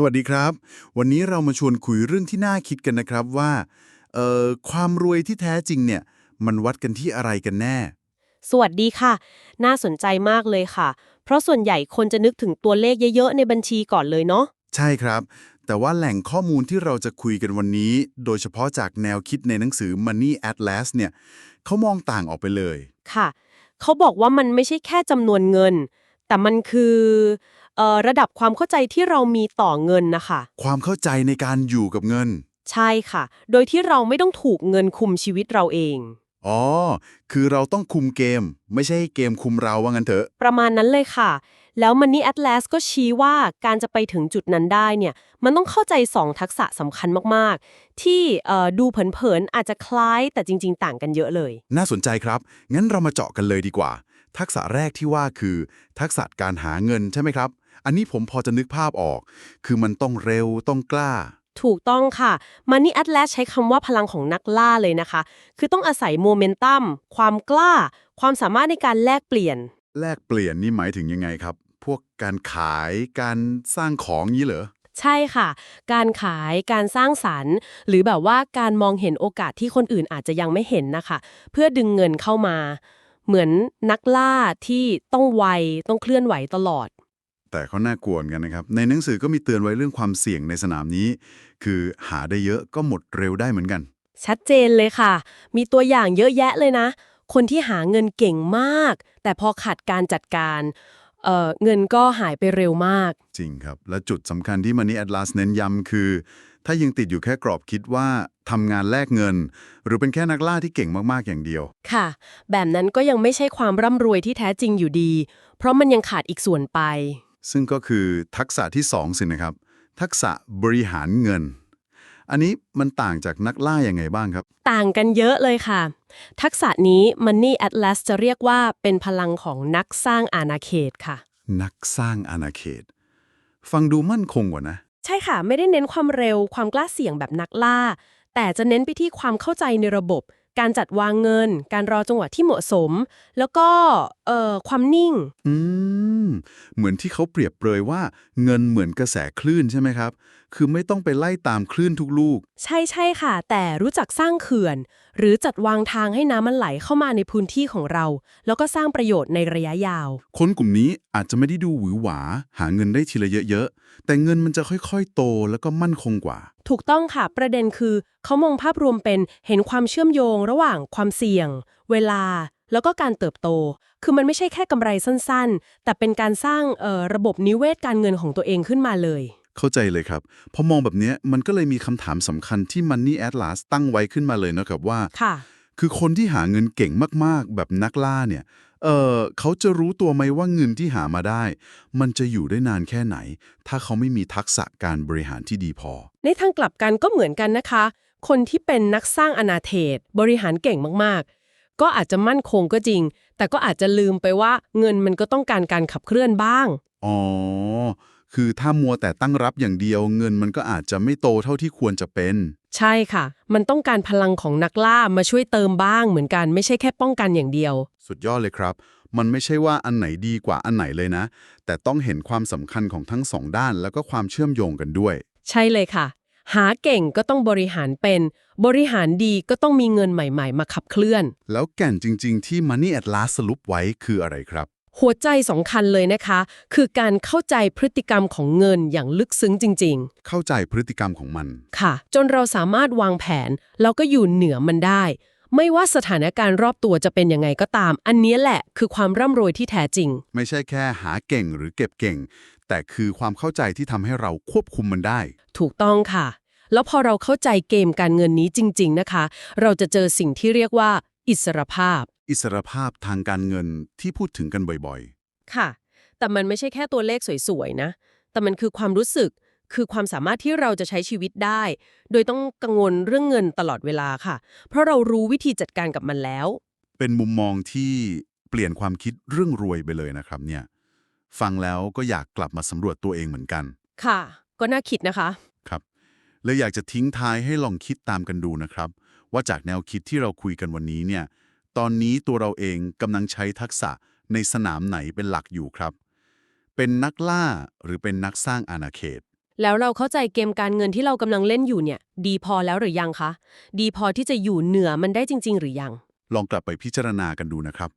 สวัสดีครับ วันนี้เรามาชวนคุยเรื่องที่น่าคิดกันนะครับว่าเอ่อความรวยที่แท้จริงเนี่ย มันวัดกันที่อะไรกันแน่ สวัสดีค่ะ น่าสนใจมากเลยค่ะ เพราะส่วนใหญ่คนจะนึกถึงตัวเลขเยอะๆ ในบัญชีก่อนเลยเนาะ ใช่ครับ แต่ว่าแหล่งข้อมูลที่เราจะคุยกันวันนี้ โดยเฉพาะจากแนวคิดในหนังสือ Money Atlas เนี่ยเขามองต่างออกไปเลย ค่ะ เขาบอกว่ามันไม่ใช่แค่จำนวนเงิน แต่มันคือเออ ระดับความเข้าใจที่เรามีต่อเงินนะคะ ความเข้าใจในการอยู่กับเงิน ใช่ค่ะ โดยที่เราไม่ต้องถูกเงินคุมชีวิตเราเอง อ๋อ คือเราต้องคุมเกม ไม่ใช่ให้เกมคุมเราว่างั้นเถอะ ประมาณนั้นเลยค่ะ แล้ว Money Atlas ก็ชี้ว่าการจะไปถึงจุดนั้นได้เนี่ย มันต้องเข้าใจ 2 ทักษะสำคัญมาก ๆ ที่เอ่อดูเผิน ๆ อาจจะคล้ายแต่จริง ๆ ต่างกันเยอะเลย น่าสนใจครับ งั้นเรามาเจาะกันเลยดีกว่า ทักษะแรกที่ว่าคือ ทักษะการหาเงินใช่ไหมครับ อันนี้ผมพอจะนึกภาพออก คือมันต้องเร็วต้องกล้า ถูกต้องค่ะ Money Atlas ใช้คำว่าพลังของนักล่าเลยนะคะ คือต้องอาศัยโมเมนตัมความกล้า ความสามารถในการแลกเปลี่ยน แลกเปลี่ยนนี่หมายถึงยังไงครับ พวกการขายการสร้างของนี้เหรอใช่ค่ะ การขาย การสร้างสรรค์ หรือแบบว่าการมองเห็นโอกาสที่คนอื่นอาจจะยังไม่เห็นนะคะ เพื่อดึงเงินเข้ามา เหมือนนักล่าที่ต้องไว ต้องเคลื่อนไหวตลอด แต่เขาน่ากลัวเหมือนกันนะครับ ในหนังสือก็มีเตือนไว้เรื่องความเสี่ยงในสนามนี้ คือหาได้เยอะก็หมดเร็วได้เหมือนกัน ชัดเจนเลยค่ะ มีตัวอย่างเยอะแยะเลยนะ คนที่หาเงินเก่งมาก แต่พอขาดการจัดการเอ่อเงินก็หายไปเร็วมาก จริงครับ และจุดสำคัญที่ Money Atlas เน้นย้ำคือ ถ้ายังติดอยู่แค่กรอบคิดว่าทำงานแลกเงิน หรือเป็นแค่นักล่าที่เก่งมากๆอย่างเดียว ค่ะ แบบนั้นก็ยังไม่ใช่ความร่ำรวยที่แท้จริงอยู่ดี เพราะมันยังขาดอีกส่วนไป ซึ่งก็คือทักษะที่สองสินะครับ ทักษะบริหารเงิน อันนี้มันต่างจากนักล่ายังไงบ้างครับ ต่างกันเยอะเลยค่ะ ทักษะนี้ Money Atlas จะเรียกว่าเป็นพลังของนักสร้างอาณาเขตค่ะ นักสร้างอาณาเขต ฟังดูมั่นคงกว่านะ ใช่ค่ะ ไม่ได้เน้นความเร็วความกล้าเสี่ยงแบบนักล่า แต่จะเน้นไปที่ความเข้าใจในระบบ การจัดวางเงิน การรอจังหวะที่เหมาะสม แล้วก็เอ่อความนิ่ง อืม เหมือนที่เขาเปรียบเปรยว่าเงินเหมือนกระแสคลื่นใช่ไหมครับ คือไม่ต้องไปไล่ตามคลื่นทุกลูก ใช่ใช่ค่ะ แต่รู้จักสร้างเขื่อน หรือจัดวางทางให้น้ำมันไหลเข้ามาในพื้นที่ของเรา แล้วก็สร้างประโยชน์ในระยะยาว คนกลุ่มนี้อาจจะไม่ได้ดูหวือหวา หาเงินได้ทีละเยอะๆ แต่เงินมันจะค่อยๆ โตแล้วก็มั่นคงกว่า ถูกต้องค่ะ ประเด็นคือ เขามองภาพรวมเป็นเห็นความเชื่อมโยงระหว่างความเสี่ยง เวลา แล้วก็การเติบโต คือมันไม่ใช่แค่กำไรสั้นๆ แต่เป็นการสร้างเอ่อระบบนิเวศการเงินของตัวเองขึ้นมาเลย เข้าใจเลยครับพอมองแบบเนี้ยมันก็เลยมีคำถามสำคัญที่ Money Atlas ตั้งไว้ขึ้นมาเลยนะครับว่าค่ะคือคนที่หาเงินเก่งมากๆ แบบนักล่าเนี่ย เออเขาจะรู้ตัวไหมว่าเงินที่หามาได้ มันจะอยู่ได้นานแค่ไหน ถ้าเขาไม่มีทักษะการบริหารที่ดีพอ ในทางกลับกันก็เหมือนกันนะคะ คนที่เป็นนักสร้างอนาเขตบริหารเก่งมากๆ ก็อาจจะมั่นคงก็จริง แต่ก็อาจจะลืมไปว่าเงินมันก็ต้องการการขับเคลื่อนบ้าง อ๋อ คือถ้ามัวแต่ตั้งรับอย่างเดียวเงินมันก็อาจจะไม่โตเท่าที่ควรจะเป็น ใช่ค่ะ มันต้องการพลังของนักล่ามาช่วยเติมบ้างเหมือนกันไม่ใช่แค่ป้องกันอย่างเดียว สุดยอดเลยครับ มันไม่ใช่ว่าอันไหนดีกว่าอันไหนเลยนะ แต่ต้องเห็นความสำคัญของทั้งสองด้านแล้วก็ความเชื่อมโยงกันด้วย ใช่เลยค่ะ หาเก่งก็ต้องบริหารเป็น บริหารดีก็ต้องมีเงินใหม่ๆ มาขับเคลื่อน แล้วแก่นจริง ๆ ที่ Money Atlas สรุปไว้คืออะไรครับ หัวใจสำคัญเลยนะคะ คือการเข้าใจพฤติกรรมของเงินอย่างลึกซึ้งจริง เข้าใจพฤติกรรมของมัน ๆ ค่ะ จนเราสามารถวางแผน แล้วก็อยู่เหนือมันได้ ไม่ว่าสถานการณ์รอบตัวจะเป็นยังไงก็ตาม อันเนี้ยแหละคือความร่ำรวยที่แท้จริง ไม่ใช่แค่หาเก่งหรือเก็บเก่ง แต่คือความเข้าใจที่ทำให้เราควบคุมมันได้ ถูกต้องค่ะ แล้วพอเราเข้าใจเกมการเงินนี้จริง ๆ นะคะ เราจะเจอสิ่งที่เรียกว่า อิสรภาพ อิสรภาพทางการเงินที่พูดถึงกันบ่อยค่ะ แต่มันไม่ใช่แค่ตัวเลขสวยๆนะ แต่มันคือความรู้สึก คือความสามารถที่เราจะใช้ชีวิตได้ โดยต้องกังวลเรื่องเงินตลอดเวลาค่ะ เพราะเรารู้วิธีจัดการกับมันแล้ว ๆ เป็นมุมมองที่เปลี่ยนความคิดเรื่องรวยไปเลยนะครับเนี่ย ฟังแล้วก็อยากกลับมาสำรวจตัวเองเหมือนกัน ค่ะ ก็น่าคิดนะคะ ครับเลยอยากจะทิ้งท้ายให้ลองคิดตามกันดูนะครับ ว่าจากแนวคิดที่เราคุยกันวันนี้เนี่ย ตอนนี้ตัวเราเองกำลังใช้ทักษะในสนามไหนเป็นหลักอยู่ครับ เป็นนักล่าหรือเป็นนักสร้างอาณาเขต แล้วเราเข้าใจเกมการเงินที่เรากำลังเล่นอยู่เนี่ย ดีพอแล้วหรือยังคะ ดีพอที่จะอยู่เหนือมันได้จริง ๆ หรือยัง ลองกลับไปพิจารณากันดูนะครับ